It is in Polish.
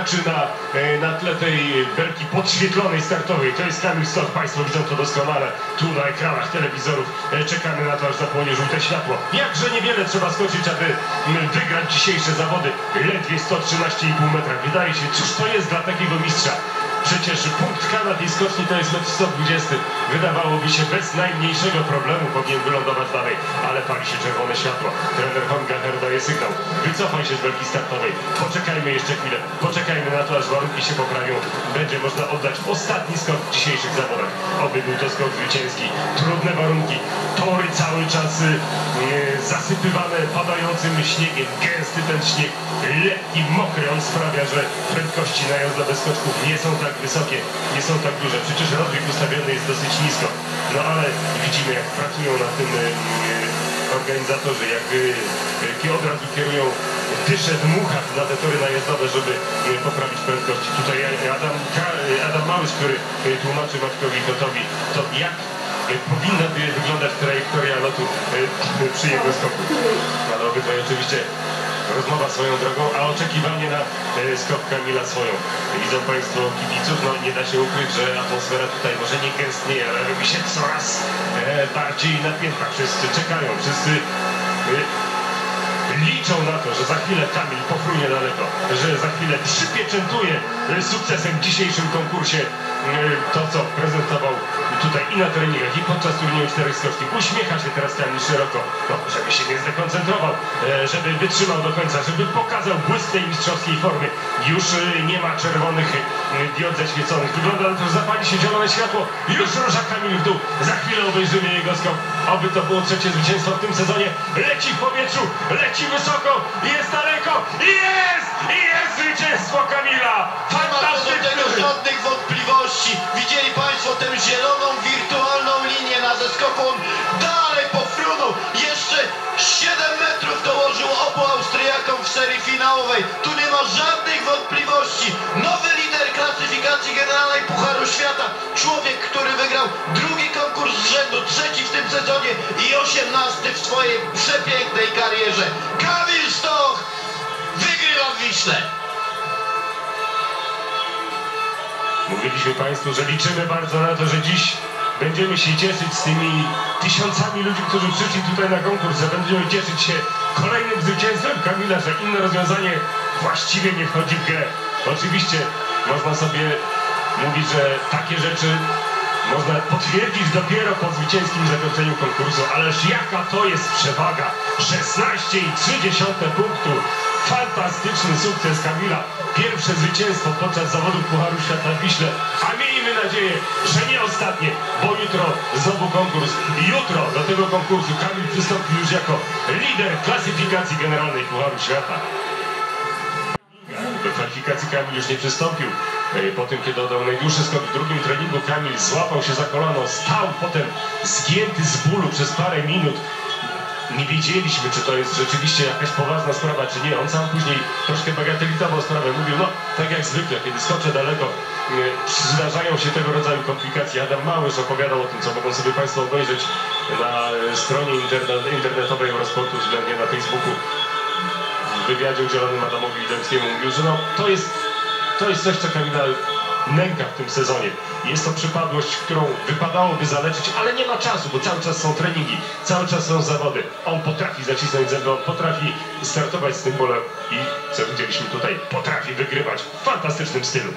biegaczy na, e, na tle tej belki podświetlonej startowej. To jest Kamil Stok, Państwo widzą to doskonale tu na ekranach telewizorów. E, Czekamy na to, aż zapłonie żółte światło. Jakże niewiele trzeba skoczyć, aby wygrać dzisiejsze zawody. Ledwie 113,5 metra. Wydaje się, cóż to jest dla takiego mistrza? Przecież K na tej skoczni to jest metr 120. Wydawałoby się bez najmniejszego problemu powinien wylądować dalej, ale pali się czerwone światło. Trener Van Gacher daje sygnał. Wycofaj się z belki startowej. Poczekajmy jeszcze chwilę. Poczekajmy na to, aż warunki się poprawią. Będzie można oddać ostatni skok w dzisiejszych zawodach. Oby był to skok zwycięski. Trudne warunki. Tory cały czas y, y, zasypywane padającym śniegiem. Gęsty ten śnieg. Lekki, mokry. On sprawia, że prędkości na jazdę bez skoczków nie są tak wysokie, nie są tak duże. Przecież rozbieg ustawiony jest dosyć nisko. No ale widzimy, jak pracują na tym y, organizatorzy, jak od razu kierują dysze dmuchać na te tory najazdowe, żeby poprawić prędkości. Tutaj Adam, Adam Małysz, który tłumaczy Maćkowi Kotowi, to jak powinna wyglądać trajektoria lotu y, przy jego skoku. Ale obydwaj oczywiście rozmowa swoją drogą, a oczekiwanie na e, skok Kamila swoją. Widzą Państwo kibiców, no nie da się ukryć, że atmosfera tutaj może nie gęstnieje, ale robi się coraz e, bardziej napięta. Wszyscy czekają, wszyscy e, liczą na to, że za chwilę Kamil pofrunie daleko, że za chwilę przypieczętuje e, sukcesem w dzisiejszym konkursie e, to, co prezentował tutaj i na treningach, i podczas turnieju czterech skoczków. Uśmiecha się teraz Kamil szeroko, no, żeby się nie zdekoncentrował, e, żeby wytrzymał do końca, żeby pokazał błysk tej mistrzowskiej formy. Już e, nie ma czerwonych diod zaświeconych. Wygląda na to, że zapali się zielone światło. Już rusza Kamil w dół. Za chwilę obejrzymy jego skok. Oby to było trzecie zwycięstwo w tym sezonie. Leci w powietrzu, leci wysoko, jest daleko, jest! Jest zwycięstwo Kamila! Serii finałowej. Tu nie ma żadnych wątpliwości. Nowy lider klasyfikacji generalnej Pucharu Świata. Człowiek, który wygrał drugi konkurs z rzędu, trzeci w tym sezonie i osiemnasty w swojej przepięknej karierze. Kamil Stoch wygrywa w Wiśle. Mówiliśmy Państwu, że liczymy bardzo na to, że dziś będziemy się cieszyć z tymi tysiącami ludzi, którzy przyszli tutaj na konkurs, że będziemy cieszyć się kolejnym zwycięstwem Kamila, że inne rozwiązanie właściwie nie wchodzi w grę. Oczywiście można sobie mówić, że takie rzeczy można potwierdzić dopiero po zwycięskim zakończeniu konkursu, ależ jaka to jest przewaga! 16,3 punktu! Fantastyczny sukces Kamila. Pierwsze zwycięstwo podczas zawodów Pucharu Świata w Wiśle. A miejmy nadzieję, że nie ostatnie, bo jutro znowu konkurs. Jutro do tego konkursu Kamil przystąpi już jako lider klasyfikacji generalnej Pucharu Świata. Do kwalifikacji Kamil już nie przystąpił. E, Po tym, kiedy oddał najdłuższy skok w drugim treningu, Kamil złapał się za kolano, stał potem zgięty z bólu przez parę minut. Nie wiedzieliśmy, czy to jest rzeczywiście jakaś poważna sprawa, czy nie. On sam później troszkę bagatelizował sprawę. Mówił, no tak jak zwykle, kiedy skoczę daleko, e, zdarzają się tego rodzaju komplikacje. Adam Małysz opowiadał o tym, co mogą sobie Państwo obejrzeć na e, stronie internet, internetowej Eurosportu, względnie na Facebooku w wywiadzie udzielonym Adamowi Dębskiemu mówił, że no, to jest, to jest coś, co Kamila nęka w tym sezonie. Jest to przypadłość, którą wypadałoby zaleczyć, ale nie ma czasu, bo cały czas są treningi, cały czas są zawody. On potrafi zacisnąć zęby, on potrafi startować z tym polem i, co widzieliśmy tutaj, potrafi wygrywać w fantastycznym stylu.